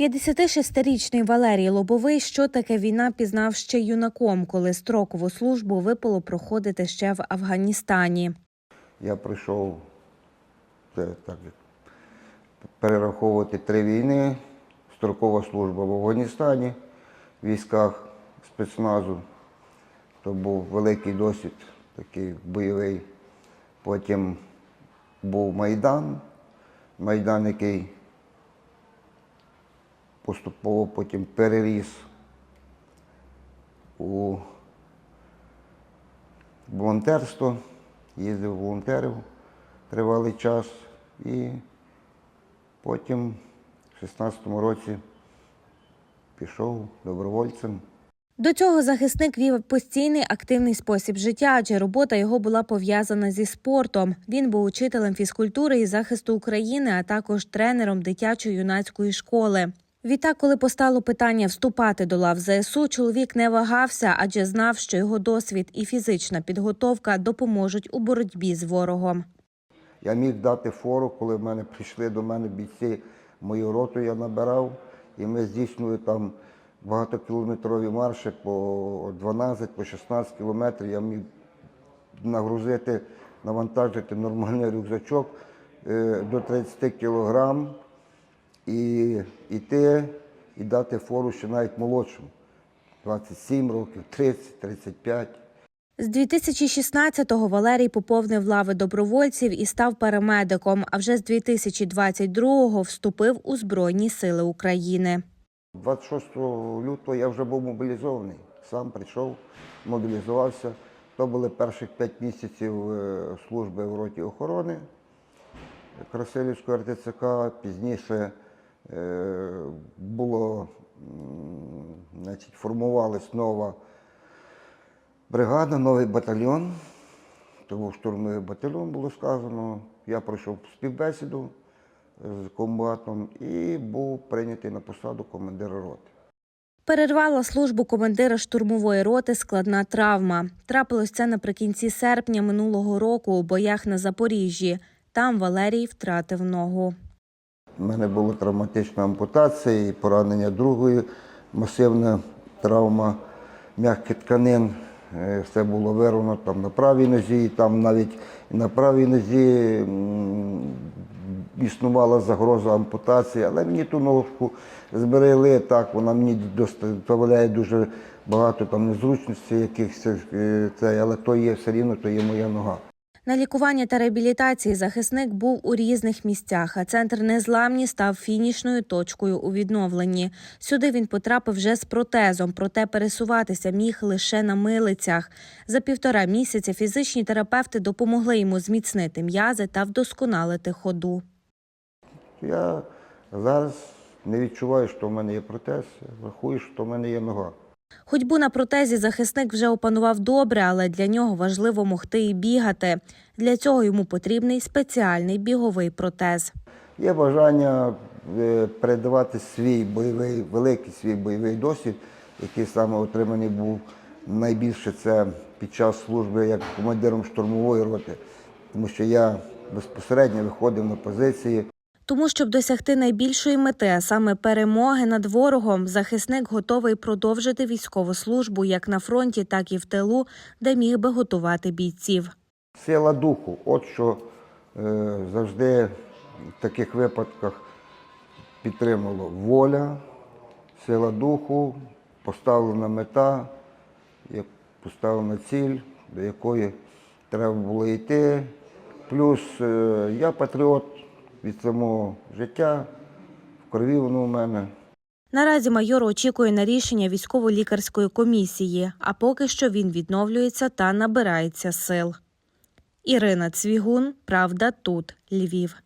56-річний Валерій Лобовий, що таке війна, пізнав ще юнаком, коли строкову службу випало проходити ще в Афганістані. Я прийшов так, перераховувати три війни, строкова служба в Афганістані, в військах спецназу. То був великий досвід, такий бойовий. Потім був Майдан, Майдан, який поступово потім переріс у волонтерство, їздив волонтерів тривалий час і потім в 16-му році пішов добровольцем. До цього захисник вів постійний активний спосіб життя, адже робота його була пов'язана зі спортом. Він був учителем фізкультури і захисту України, а також тренером дитячо-юнацької школи. Відтак, коли постало питання вступати до лав ЗСУ, чоловік не вагався, адже знав, що його досвід і фізична підготовка допоможуть у боротьбі з ворогом. Я міг дати фору, коли в мене прийшли до мене бійці, мою роту я набирав, і ми здійснювали там багатокілометрові марші по 12, по 16 кілометрів. Я міг нагрузити, навантажити нормальний рюкзачок е, до 30 кілограм і йти і дати фору ще навіть молодшим. 27 років, 30, 35. З 2016-го Валерій поповнив лави добровольців і став парамедиком. А вже з 2022-го вступив у Збройні Сили України. 26 лютого я вже був мобілізований. Сам прийшов, мобілізувався. То були перших п'ять місяців е, служби в роті охорони Красилівського РТЦК. Пізніше було, значить, формувалась нова бригада, новий батальйон. То був штурмовий батальйон, було сказано. Я пройшов співбесіду з комбатом і був прийнятий на посаду командира роти. Перервала службу командира штурмової роти складна травма. Трапилось це наприкінці серпня минулого року у боях на Запоріжжі. Там Валерій втратив ногу. У мене була травматична ампутація і поранення другої, масивна травма м'яких тканин. Е, Все було вирвано там на правій нозі, і там навіть на правій нозі існувала загроза ампутації, але мені ту ножку зберегли так, вона мені доставляє дуже багато там незручностей якихось, е, але то є все рівно, то є моя нога. На лікування та реабілітації захисник був у різних місцях, а центр незламні став фінішною точкою у відновленні. Сюди він потрапив вже з протезом, проте пересуватися міг лише на милицях. За півтора місяця фізичні терапевти допомогли йому зміцнити м'язи та вдосконалити ходу. Я зараз не відчуваю, що в мене є протез, я рахую, що в мене є нога. Ходьбу на протезі захисник вже опанував добре, але для нього важливо могти і бігати. Для цього йому потрібний спеціальний біговий протез. Є бажання е, передавати свій бойовий, великий свій бойовий досвід, який саме отриманий був найбільше це під час служби як командиром штурмової роти, тому що я безпосередньо виходив на позиції. Тому, щоб досягти найбільшої мети, а саме перемоги над ворогом, захисник готовий продовжити військову службу як на фронті, так і в тилу, де міг би готувати бійців. Сила духу, от що е, завжди в таких випадках підтримувало воля, сила духу, поставлена мета, поставлена ціль, до якої треба було йти. Плюс е, я патріот від самого життя, в крові воно у мене. Наразі майор очікує на рішення військово-лікарської комісії, а поки що він відновлюється та набирається сил. Ірина Цвігун, Правда, тут Львів.